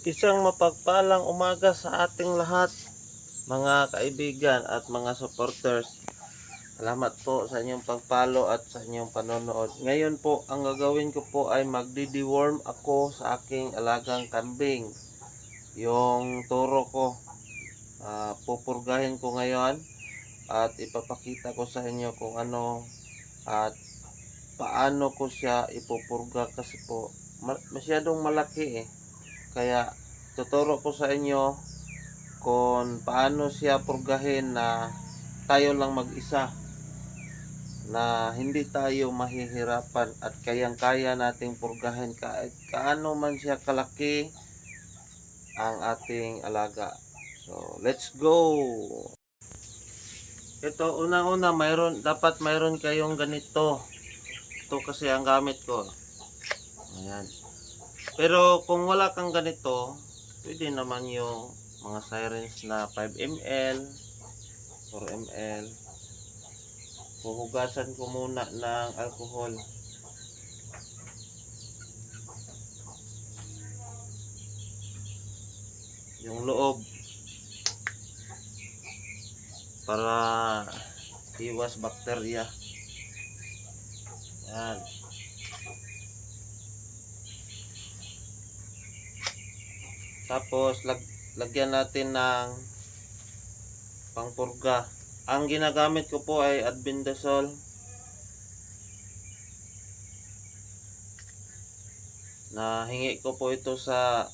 Isang mapagpalang umaga sa ating lahat, mga kaibigan at mga supporters. Salamat po sa inyong pagpalo at sa inyong panonood. Ngayon po, ang gagawin ko po ay magdi-deworm ako sa aking alagang kambing. Yung turo ko, ah, pupurgahin ko ngayon at ipapakita ko sa inyo kung ano at paano ko siya ipupurga kasi po ma- masyadong malaki eh. Kaya tuturo ko sa inyo kung paano siya purgahin na tayo lang mag-isa na hindi tayo mahihirapan at kayang-kaya nating purgahin kahit kaano man siya kalaki ang ating alaga. So, let's go! Ito, unang-una, mayroon, dapat mayroon kayong ganito. Ito kasi ang gamit ko. Ayan. Pero kung wala kang ganito, pwede naman yung mga sirens na 5 ml, 4 ml. Puhugasan ko muna ng alcohol. Yung loob. Para iwas bakterya. Yan. Tapos lag, lagyan natin ng pangpurga. Ang ginagamit ko po ay Adbendazole. Na hingi ko po ito sa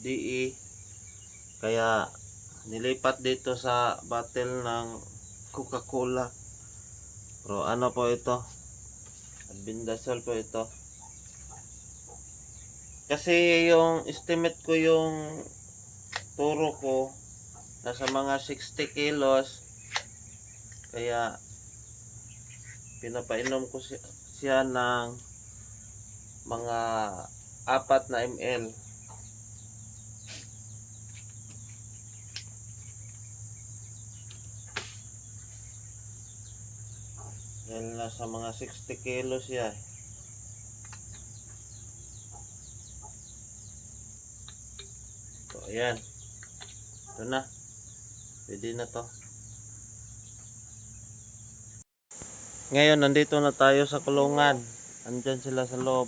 DE. Kaya nilipat dito sa bottle ng Coca-Cola. Pero ano po ito? Adbendazole po ito. Kasi yung estimate ko yung turo ko nasa mga 60 kilos. Kaya pinapainom ko siya, siya ng mga apat na ml dahil nasa mga 60 kilos siya eh. So, ayan. Ito na. Pwede na to. Ngayon, nandito na tayo sa kulungan. Andyan sila sa loob.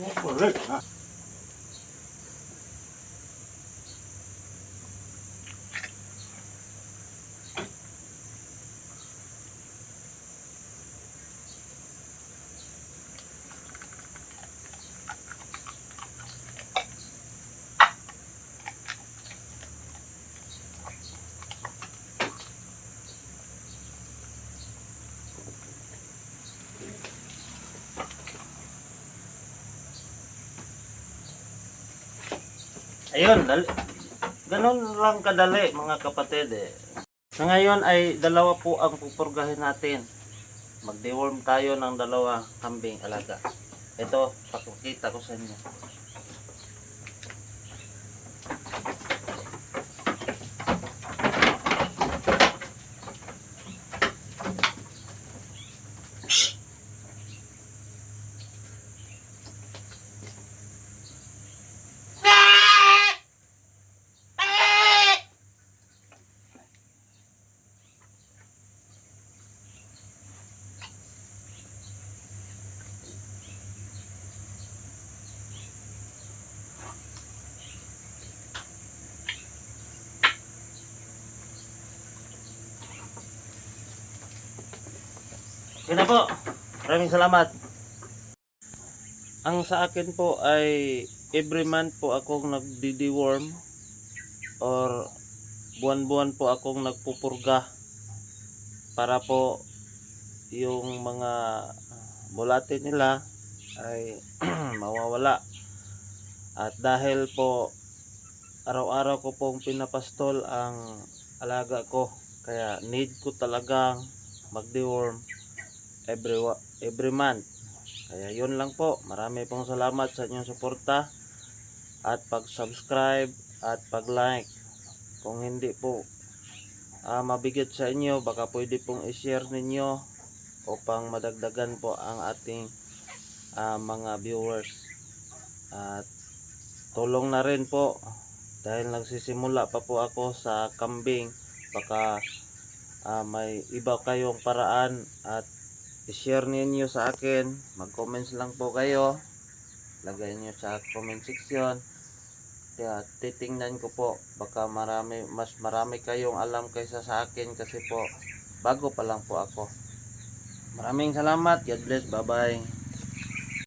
我不认识 Ayun, dali. Ganun lang kadali mga kapatid eh. Sa ngayon ay dalawa po ang pupurgahin natin. Mag-deworm tayo ng dalawa kambing alaga. Ito, pakikita ko sa inyo. Okay po. Maraming salamat. Ang sa akin po ay every month po akong nagdi-deworm or buwan-buwan po akong nagpupurga para po yung mga bulate nila ay mawawala. At dahil po araw-araw ko pong pinapastol ang alaga ko Kaya need ko talagang mag-deworm every, every month. Kaya yun lang po. Marami pong salamat sa inyong suporta at pag-subscribe at pag-like. Kung hindi po ah, mabigat sa inyo, baka pwede pong i-share ninyo upang madagdagan po ang ating ah, mga viewers. At tulong na rin po dahil nagsisimula pa po ako sa kambing baka ah, may iba kayong paraan at i-share ninyo sa akin. Mag-comments lang po kayo. Lagay nyo sa comment section. Kaya titingnan ko po. Baka marami mas marami kayong alam kaysa sa akin kasi po bago pa lang po ako. Maraming salamat. God bless. Bye bye